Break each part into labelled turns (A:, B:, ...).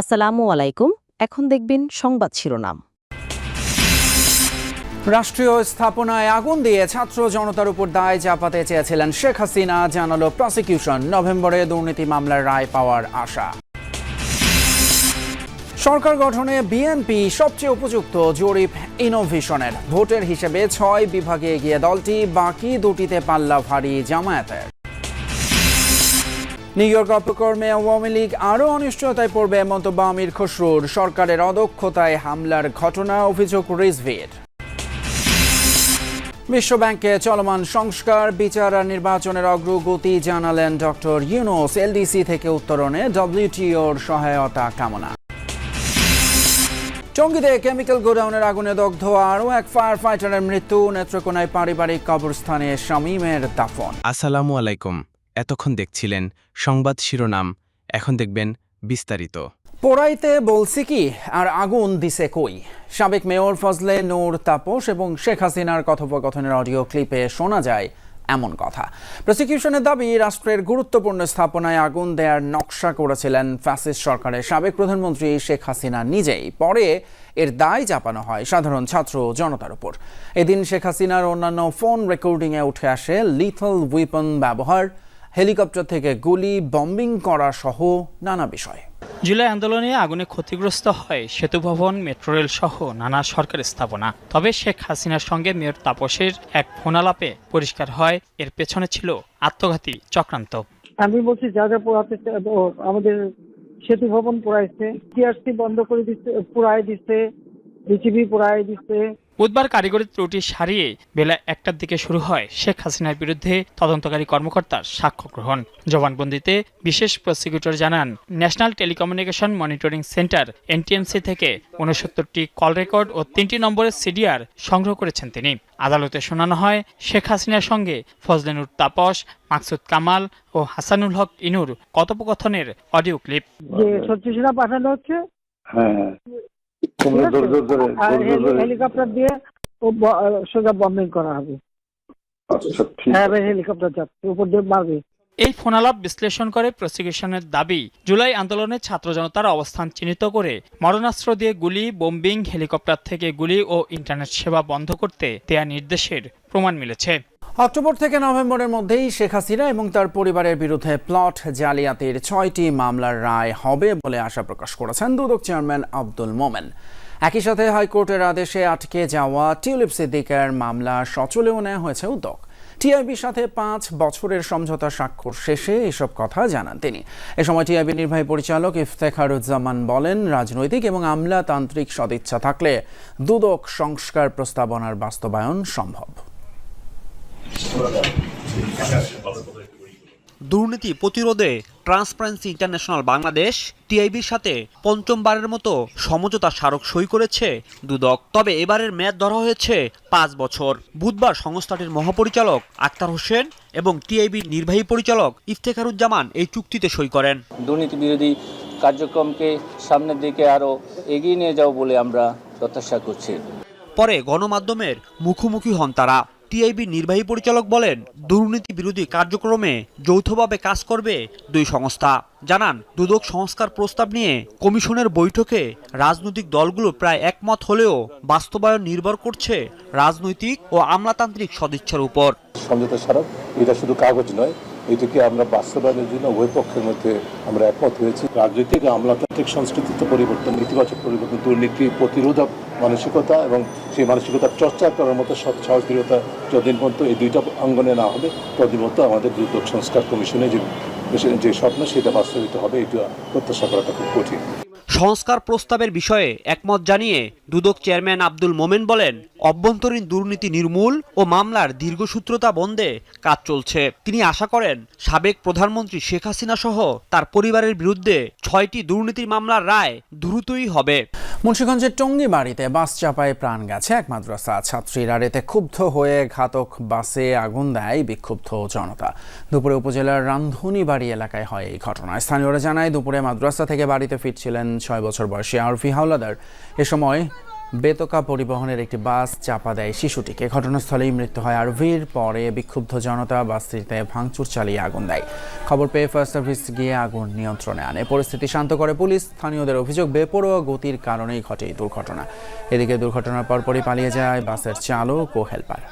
A: আসসালামু আলাইকুম, এখন দেখবেন সংবাদ শিরোনাম।
B: রাষ্ট্রীয় স্থাপনায় আগুন দিয়ে ছাত্র জনতার উপর দায় চাপাতে চেয়েছিলেন শেখ হাসিনা, জানালো প্রসিকিউশন নভেম্বরে দুর্নীতি মামলার রায় পাওয়ার আশা। সরকার গঠনে বিএনপি সবচেয়ে উপযুক্ত জরিপ ইনোভেশনের ভোটের হিসেবে ছয় বিভাগে এগিয়ে দলটি, বাকি দুটিতে পাল্লা ভারী জামায়াতের। নিউ ইয়র্ক অপকর্মে আওয়ামী লীগ আরও অনিশ্চয়তায় পড়বে মন্তব্য আমির খসরুর। সরকারের অদক্ষতায় হামলার ঘটনা, অভিযোগ রিজভির। বিশ্বব্যাংকে চলমান সংস্কার, বিচার আর নির্বাচনের অগ্রগতি জানালেন ডক্টর ইউনুস। এলডিসি থেকে উত্তরণে ডব্লিউটিওর সহায়তা কামনা। টঙ্গীতে কেমিক্যাল গোডাউনের আগুনে দগ্ধ আরও এক ফায়ার ফাইটারের মৃত্যু। নেত্রকোনায় পারিবারিক কবরস্থানে শামীমের দাফন।
C: আসসালামু আলাইকুম। এতক্ষণ দেখছিলেন সংবাদ শিরোনাম, এখন দেখবেন বিস্তারিত।
B: পোড়াইতে বলছি কি, আর আগুন দিছে কই? সাবেক মেয়র ফজলে নূর তাপস এবং শেখ হাসিনার কথোপকথনের অডিও ক্লিপে শোনা যায় এমন কথা। প্রসিকিউশনের দাবি, রাষ্ট্রের গুরুত্বপূর্ণ স্থাপনায় আগুন দেয়ার নকশা করেছিলেন ফ্যাসিস্ট সরকারের সাবেক প্রধানমন্ত্রী শেখ হাসিনা নিজেই। পরে এর দায় চাপানো হয় সাধারণ ছাত্র ও জনতার উপর। এদিন শেখ হাসিনার অন্যান্য ফোন রেকর্ডিংয়ে উঠে আসে লিথল উইপন ব্যবহার হেলিকপ্টার থেকে গুলি বম্বিং করা সহ নানা বিষয়।
D: জুলাই আন্দোলনে আগুনে ক্ষতিগ্রস্ত হয় সেতু ভবন মেট্রো রেল সহ নানা সরকারি স্থাপনা। তবে শেখ হাসিনার সঙ্গে মেয়র তাপসের এক ফোনালাপে পরিষ্কার হয় এর পেছনে ছিল আত্মঘাতী চক্রান্ত।
E: আমি বলছি যা যা পোড়াতে আমাদের সেতু ভবন পোড়াইছে টিআরসি বন্ধ করে দিচ্ছে পোড়াই দিচ্ছে বিসিবি পোড়াই দিচ্ছে।
D: বুধবার কারিগরি ত্রুটি সারিয়ে বেলা একটার দিকে শুরু হয় শেখ হাসিনার বিরুদ্ধে তদন্তকারী কর্মকর্তার সাক্ষ্য গ্রহণ। জবানবন্দিতে বিশেষ প্রসিকিউটর জানান national telecommunication monitoring centre NTMC থেকে উনসত্তরটি কল রেকর্ড ও তিনটি নম্বরের সিডিআর সংগ্রহ করেছেন তিনি। আদালতে শোনানো হয় শেখ হাসিনার সঙ্গে ফজলেনুর তাপস মাকসুদ কামাল ও হাসানুল হক ইনুর কথোপকথনের অডিও ক্লিপ।
E: যে পাঠানো হচ্ছে
F: হ্যাঁ।
E: হেলিকপ্টার দিয়ে সোজা বম্বিং করা হবে।
F: আচ্ছা
E: হ্যাঁ হেলিকপ্টার যাচ্ছে। উপর দিয়ে মারবে।
D: এই ফোনালাপ বিশ্লেষণ করে প্রসিকিউশনের দাবি জুলাই আন্দোলনে ছাত্র জনতার অবস্থান চিহ্নিত করে মরণাস্ত্র দিয়ে গুলি বোম্বিং হেলিকপ্টার থেকে গুলি ও ইন্টারনেট সেবা বন্ধ করতে দেয়া নির্দেশের প্রমাণ মিলেছে।
B: অক্টোবর থেকে নভেম্বরের মধ্যেই শেখ হাসিনা এবং তার পরিবারের বিরুদ্ধে প্লট জালিয়াতির ছয়টি মামলার রায় হবে বলে আশা প্রকাশ করেছেন দুদক চেয়ারম্যান আব্দুল মোমেন। একই সাথে হাইকোর্টের আদেশে আটকে যাওয়া টিউলিপ সিদ্দিকের মামলা সচলেও নেওয়া হয়েছে উদ্যোগ। টিআইবির সাথে পাঁচ বছরের সমঝোতা স্বাক্ষর শেষে এসব কথা জানান তিনি। এ সময় টিআইবি নির্বাহী পরিচালক ইফতেখারুজ্জামান বলেন, রাজনৈতিক এবং আমলাতান্ত্রিক সদিচ্ছা থাকলে দুদক সংস্কার প্রস্তাবনার বাস্তবায়ন সম্ভব।
G: দুর্নীতি প্রতিরোধে ট্রান্সপারেন্সি ইন্টারন্যাশনাল বাংলাদেশ টিআইবির সাথে পঞ্চমবারের মতো সমঝোতা স্মারক সই করেছে দুদক। তবে এবারের মেয়াদ ধরা হয়েছে পাঁচ বছর। বুধবার সংস্থাটির মহাপরিচালক আক্তার হোসেন এবং টিআইবির নির্বাহী পরিচালক ইফতেখারুজ্জামান এই চুক্তিতে সই করেন।
H: দুর্নীতি বিরোধী কার্যক্রমকে সামনের দিকে আরও এগিয়ে নিয়ে যাও বলে আমরা প্রত্যাশা করছি।
G: পরে গণমাধ্যমের মুখোমুখি হন তারা। টিআইবির নির্বাহী পরিচালক বলেন, দুর্নীতি বিরোধী কার্যক্রমে যৌথভাবে কাজ করবে দুই সংস্থা। জানান, দুদক সংস্কার প্রস্তাব নিয়ে কমিশনের বৈঠকে রাজনৈতিক দলগুলো প্রায় একমত হলেও বাস্তবায়ন নির্ভর করছে রাজনৈতিক ও আমলাতান্ত্রিক সদিচ্ছার উপর।
F: সমঝোতা এটা শুধু কাগজ নয়, এটাকে আমরা বাস্তবায়নের জন্য উভয় পক্ষের মধ্যে আমরা একমত হয়েছি। রাজনৈতিক আমলাতান্ত্রিক সংস্কৃতিতে পরিবর্তন, নেতিবাচক পরিবর্তন, দুর্নীতি প্রতিরোধক মানসিকতা এবং সেই মানসিকতার চর্চা করার মতো সৎ যদিন যতদিন পর্যন্ত এই দুইটা অঙ্গনে না হবে, ততদিন পর্যন্ত আমাদের দ্রুত সংস্কার কমিশনে যে যে স্বপ্ন, সেটা বাস্তবিত হবে এটা প্রত্যাশা করাটা খুব কঠিন।
G: সংস্কার প্রস্তাবের বিষয়ে একমত জানিয়ে দুদক চেয়ারম্যান আব্দুল মোমেন বলেন, অভ্যন্তরীণ দুর্নীতি নির্মূল ও মামলার দীর্ঘসূত্রতা বন্ধে কাজ চলছে। তিনি আশা করেন, সাবেক প্রধানমন্ত্রী শেখ হাসিনা সহ তার পরিবারের বিরুদ্ধে ছয়টি দুর্নীতির মামলার রায় দ্রুতই হবে।
B: মুন্সিগঞ্জের টঙ্গী বাড়িতে বাস চাপায় প্রাণ গেছে এক মাদ্রাসা। ছাত্রীরা রেতে ক্ষুব্ধ হয়ে ঘাতক বাসে আগুন দেয় বিক্ষুব্ধ জনতা। দুপুরে উপজেলার রান্ধুনি বাড়ি এলাকায় হয় এই ঘটনা। স্থানীয়রা জানায়, দুপুরে মাদ্রাসা থেকে বাড়িতে ফিরছিলেন ছয় বছর বয়সী আরফি হাওলাদার। এ সময় বেতকা পরিবহনের একটি বাস চাপা দেয় শিশুটিকে। ঘটনাস্থলেই মৃত্যু হয় আরভির পরে বিক্ষুব্ধ জনতা বাসটিতে ভাঙচুর চালিয়ে আগুন দেয়। খবর পেয়ে ফায়ার সার্ভিস গিয়ে আগুন নিয়ন্ত্রণে আনে। পরিস্থিতি শান্ত করে পুলিশ স্থানীয়দের অভিযোগ বেপরোয়া গতির কারণেই ঘটে এই দুর্ঘটনা। এদিকে দুর্ঘটনার পরপরই পালিয়ে যায় বাসের চালক ও হেলপার।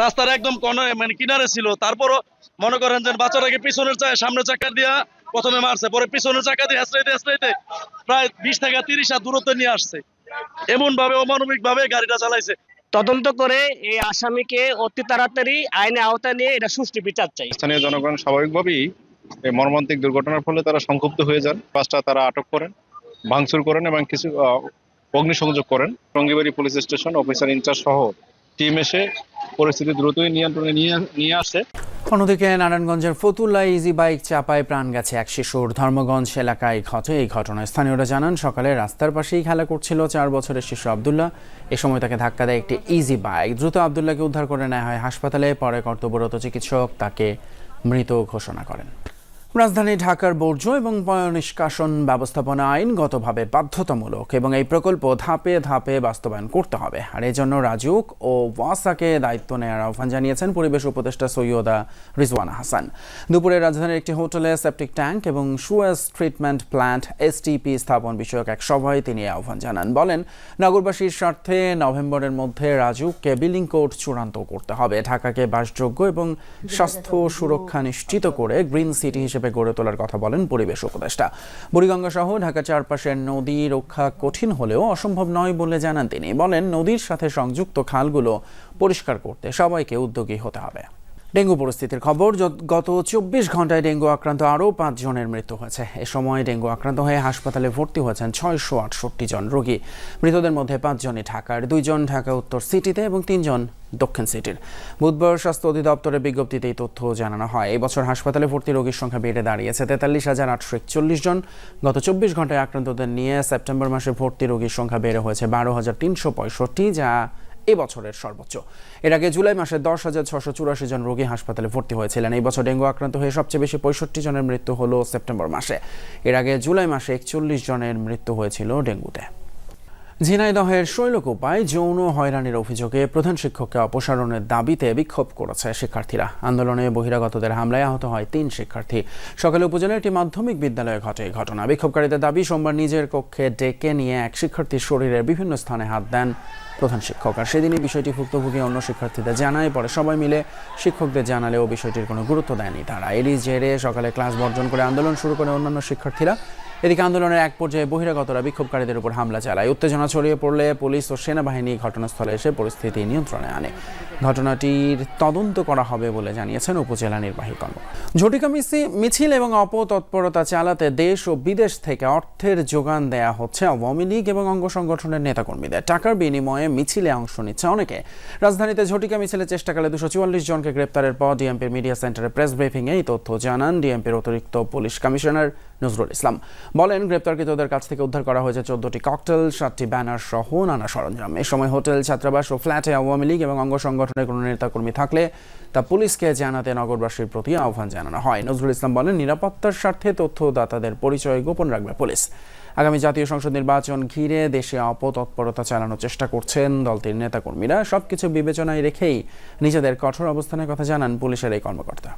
I: রাস্তার একদম কর্নারে মানে কিনারে ছিল। তারপরও মনে করেন যে বাচ্চাটাকে পিছনের চায় সামনের চাকা দিয়া প্রথমে মারছে পরে পিছনের চাকা দিয়ে হেসড়াইতে হেসড়াইতে প্রায় বিশ থেকে তিরিশ হাত দূরত্ব নিয়ে আসছে। এমন ভাবে অমানবিক ভাবে গাড়িটা চালাইছে।
J: তদন্ত করে এই আসামিকে অতি তাড়াতাড়ি আইনে আওতায় নিয়ে এটা সুষ্ঠু বিচার চাই।
K: স্থানীয় জনগণ স্বাভাবিকভাবেই এই মর্মান্তিক দুর্ঘটনার ফলে তারা সংক্ষুব্ধ হয়ে যান। বাসটা তারা আটক করেন ভাঙচুর করেন এবং কিছু আহ, অগ্নিসংযোগ করেন। Tongibari police station officer in charge সহ টিম এসে পরিস্থিতি দ্রুতই নিয়ন্ত্রণে নিয়ে আসে।
B: অন্যদিকে নারায়ণগঞ্জের ফতুল্লা ইজি বাইক চাপায় প্রাণ গেছে এক শিশুর। ধর্মগঞ্জ এলাকায় ঘটে এই ঘটনায় স্থানীয়রা জানান, সকালে রাস্তার পাশেই খেলা করছিল চার বছরের শিশু আবদুল্লাহ। এ সময় তাকে ধাক্কা দেয় একটি ইজি বাইক। দ্রুত আবদুল্লাহকে উদ্ধার করে নেওয়া হয় হাসপাতালে, পরে কর্তব্যরত চিকিৎসক তাকে মৃত ঘোষণা করেন। রাজধানী ঢাকার বর্জ্য এবং নিষ্কাশন ব্যবস্থাপনা আইনগতভাবে বাধ্যতামূলক এবং এই প্রকল্প ধাপে ধাপে বাস্তবায়ন করতে হবে। আর এই জন্য রাজুক ও ওয়াসাকে দায়িত্ব নেওয়ার আহ্বান জানিয়েছেন পরিবেশ উপদেষ্টা সৈয়দা রিজওয়ানা হাসান। দুপুরে রাজধানীর একটি হোটেলে সেপটিক ট্যাঙ্ক এবং সুয়েজ ট্রিটমেন্ট প্ল্যান্ট এসটিপি স্থাপন বিষয়ক এক সভায় তিনি আহ্বান জানান। বলেন, নগরবাসীর স্বার্থে নভেম্বরের মধ্যে রাজুককে বিল্ডিং কোড চূড়ান্ত করতে হবে। ঢাকাকে বাসযোগ্য এবং স্বাস্থ্য সুরক্ষা নিশ্চিত করে গ্রিন সিটি হিসেবে গড়ে তোলার কথা বলেন পরিবেশ উপদেষ্টা। বুড়িগঙ্গা সহ ঢাকা চারপাশের নদী রক্ষা কঠিন হলেও অসম্ভব নয় বলে জানান তিনি। বলেন, নদীর সাথে সংযুক্ত খালগুলো পরিষ্কার করতে সবাইকে উদ্যোগী হতে হবে। ডেঙ্গু পরিস্থিতির খবর গত চব্বিশ ঘন্টায় ডেঙ্গু আক্রান্ত আরও পাঁচ জনের মৃত্যু হয়েছে। এ সময় ডেঙ্গু আক্রান্ত হয়ে হাসপাতালে ভর্তি হয়েছেন ছয়শো আটষট্টি জন রোগী। মৃতদের মধ্যে পাঁচজনই ঢাকার, দুইজন ঢাকা উত্তর সিটিতে এবং তিনজন দক্ষিণ সিটির। বুধবার স্বাস্থ্য অধিদপ্তরের বিজ্ঞপ্তিতে এই তথ্য জানানো হয়। এই বছর হাসপাতালে ভর্তি রোগীর সংখ্যা বেড়ে দাঁড়িয়েছে তেতাল্লিশ হাজার আটশো একচল্লিশ জন। গত চব্বিশ ঘন্টায় আক্রান্তদের নিয়ে সেপ্টেম্বর মাসে ভর্তি রোগীর সংখ্যা বেড়ে হয়েছে বারো হাজার তিনশো পঁয়ষট্টি, যা এ বছরের সর্বোচ্চ। এর আগে জুলাই মাসে দশ হাজার ছশো চুরাশি জন রোগী হাসপাতালে ভর্তি হয়েছিলেন। এই বছর ডেঙ্গু আক্রান্ত হয়ে সবচেয়ে বেশি পঁয়ষট্টি জনের মৃত্যু হলো সেপ্টেম্বর মাসে। এর আগে জুলাই মাসে একচল্লিশ জনের মৃত্যু হয়েছিল ডেঙ্গুতে। ঝিনাইদহের শৈলকুপায় যৌন হয়রানির অভিযোগে প্রধান শিক্ষককে অপসারণের দাবিতে বিক্ষোভ করেছে শিক্ষার্থীরা। আন্দোলনে বহিরাগতদের হামলায় আহত হয় তিন শিক্ষার্থী। সকালে উপজেলার একটি মাধ্যমিক বিদ্যালয়ে ঘটে এই ঘটনা। বিক্ষোভকারীদের দাবি, সোমবার নিজের কক্ষে ডেকে নিয়ে এক শিক্ষার্থীর শরীরের বিভিন্ন স্থানে হাত দেন প্রধান শিক্ষক। আর সেদিনই বিষয়টি ভুক্তভোগী অন্য শিক্ষার্থীদের জানায়। পরে সবাই মিলে শিক্ষকদের জানালেও বিষয়টির কোনো গুরুত্ব দেয়নি তারা। এরই জেরে সকালে ক্লাস বর্জন করে আন্দোলন শুরু করে অন্যান্য শিক্ষার্থীরা। এদিকে আন্দোলনের এক পর্যায়ে বহিরাগতরা বিক্ষোভকারীদের উপর হামলা চালায়। উত্তেজনা ছড়িয়ে পড়লে পুলিশ ও সেনাবাহিনী ঘটনাস্থলে এসে পরিস্থিতি নিয়ন্ত্রণে আনে। ঘটনাটির তদন্ত করা হবে বলে জানিয়েছেন উপজেলা নির্বাহী কর্মকর্তা ঝটিকা মিছি- মিছিল এবং অপতৎপরতা চালাতে দেশ ও বিদেশ থেকে অর্থের যোগান দেয়া হচ্ছে আওয়ামী লীগ এবং অঙ্গ সংগঠনের নেতাকর্মীদের। টাকার বিনিময়ে মিছিলে অংশ নিচ্ছে অনেকে। রাজধানীতে ঝটিকা মিছিলের চেষ্টাকালে দুশো চুয়াল্লিশ জনকে গ্রেপ্তারের পর ডিএমপির মিডিয়া সেন্টারে প্রেস ব্রিফিংয়ে এই তথ্য জানান ডিএমপির অতিরিক্ত পুলিশ কমিশনার নজরুল ইসলাম। বলেন, গ্রেপ্তারকৃতদের কাছ থেকে উদ্ধার করা হয়েছে চোদ্দটি ককটেল, সাতটি ব্যানার সহ নানা সরঞ্জাম। এ সময় হোটেল, ছাত্রাবাস ও ফ্ল্যাটে আওয়ামী লীগ এবং অঙ্গ সংগঠনের কোনো নেতাকর্মী থাকলে তা পুলিশকে জানাতে নগরবাসীর প্রতি আহ্বান জানানো হয়। নজরুল ইসলাম বলেন, নিরাপত্তার স্বার্থে তথ্যদাতাদের পরিচয় গোপন রাখবে পুলিশ। আগামী জাতীয় সংসদ নির্বাচন ঘিরে দেশে অপতৎপরতা চালানোর চেষ্টা করছেন দলটির নেতাকর্মীরা। সবকিছু বিবেচনায় রেখেই নিজেদের কঠোর অবস্থানের কথা জানান পুলিশের এই কর্মকর্তা।